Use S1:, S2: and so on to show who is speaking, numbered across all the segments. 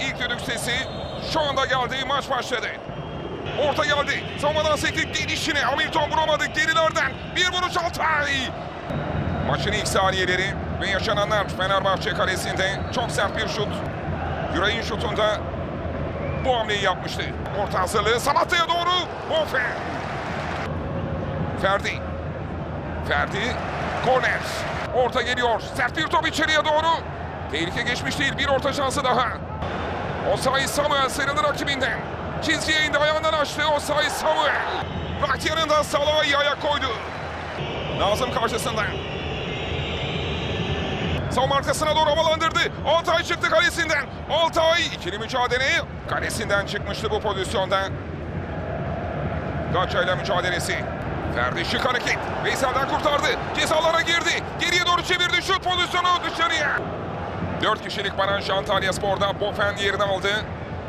S1: İlk düdük sesi şu anda geldi. Maç başladı. Orta geldi. Savunmadan sekti. Delişine. Hamilton vuramadı. Gerilerden. Bir vuruş Altay. Maçın ilk saniyeleri ve yaşananlar Fenerbahçe kalesinde çok sert bir şut. Yüreğin şutunda bu hamleyi yapmıştı. Orta hazırlığı Samatta'ya doğru. Bofen. Ferdi. Ferdi. Korner. Orta geliyor. Sert bir top içeriye doğru. Tehlike geçmiş değil. Bir orta şansı daha. Osayi Samuel sıyrıldı rakibinden. Çizgiye indi ayağından açtı Osayi Samuel. Rak yanında Salah'ı ayak koydu. Nazım karşısında. Savunma arkasına doğru havalandırdı. Altay çıktı kalesinden. Altay ikili mücadele. Kalesinden çıkmıştı bu pozisyonda. Gaça ile mücadelesi. Ferdi şık hareket. Veysel'den kurtardı. Cezalara girdi. Geriye doğru çevirdi. Şut pozisyonu dışarıya. Dört kişilik baraj Antalya Spor'da Bofen yerini aldı.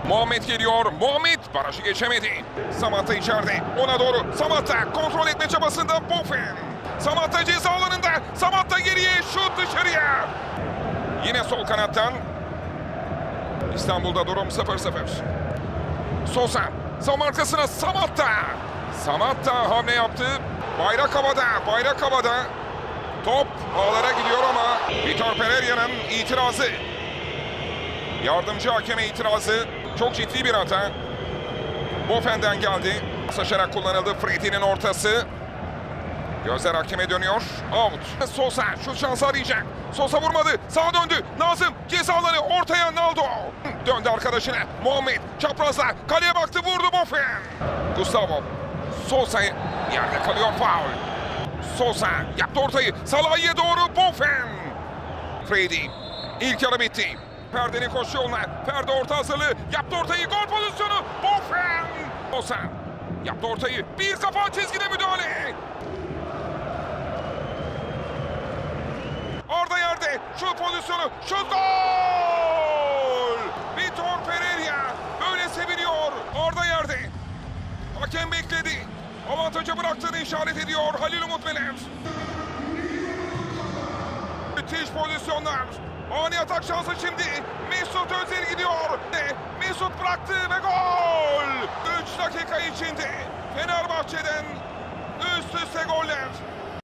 S1: Muhammed geliyor. Muhammed barajı geçemedi. Samatta içeride. Ona doğru. Samatta kontrol etme çabasında Bofen. Samatta ceza alanında. Samatta geriye. Şut dışarıya. Yine sol kanattan. İstanbul'da durum 0-0. Sosa. Savunma arkasına Samatta. Samatta hamle yaptı. Bayrak havada. Bayrak havada. Top ağlara gidiyor ama Vitor Pereira'nın itirazı. Yardımcı hakeme itirazı. Çok ciddi bir hata. Bofen'den geldi. Saşarak kullanıldı. Freddy'nin ortası. Gözler hakeme dönüyor. Out. Sosa şu şansı arayacak. Sosa vurmadı. Sağa döndü. Nazım cezaları ortaya Naldo. Döndü arkadaşına. Muhammed çaprazla kaleye baktı vurdu Bofen. Gustavo. Sosa yerde kalıyor faul. Sosa yaptı ortayı. Salah'a doğru Bofen. Freddy. İlk yarı bitti. Ferdi'nin koşu yoluna. Ferdi orta hazırlığı. Yaptı ortayı. Gol pozisyonu. Bofen. Sosa. Yaptı ortayı. Bir kafa çizgide müdahale. Orada yerde. Şut pozisyonu. Şut gol. Vitor Pereira. Böyle seviniyor. Orada yerde. Hakem bekledi. Avantaja bıraktığını işaret ediyor Halil Umut Meler. Müthiş pozisyonlar. Ani atak şansı şimdi. Mesut Özil gidiyor. E, Mesut bıraktı ve gol. 3 dakika içinde Fenerbahçe'den üst üste goller.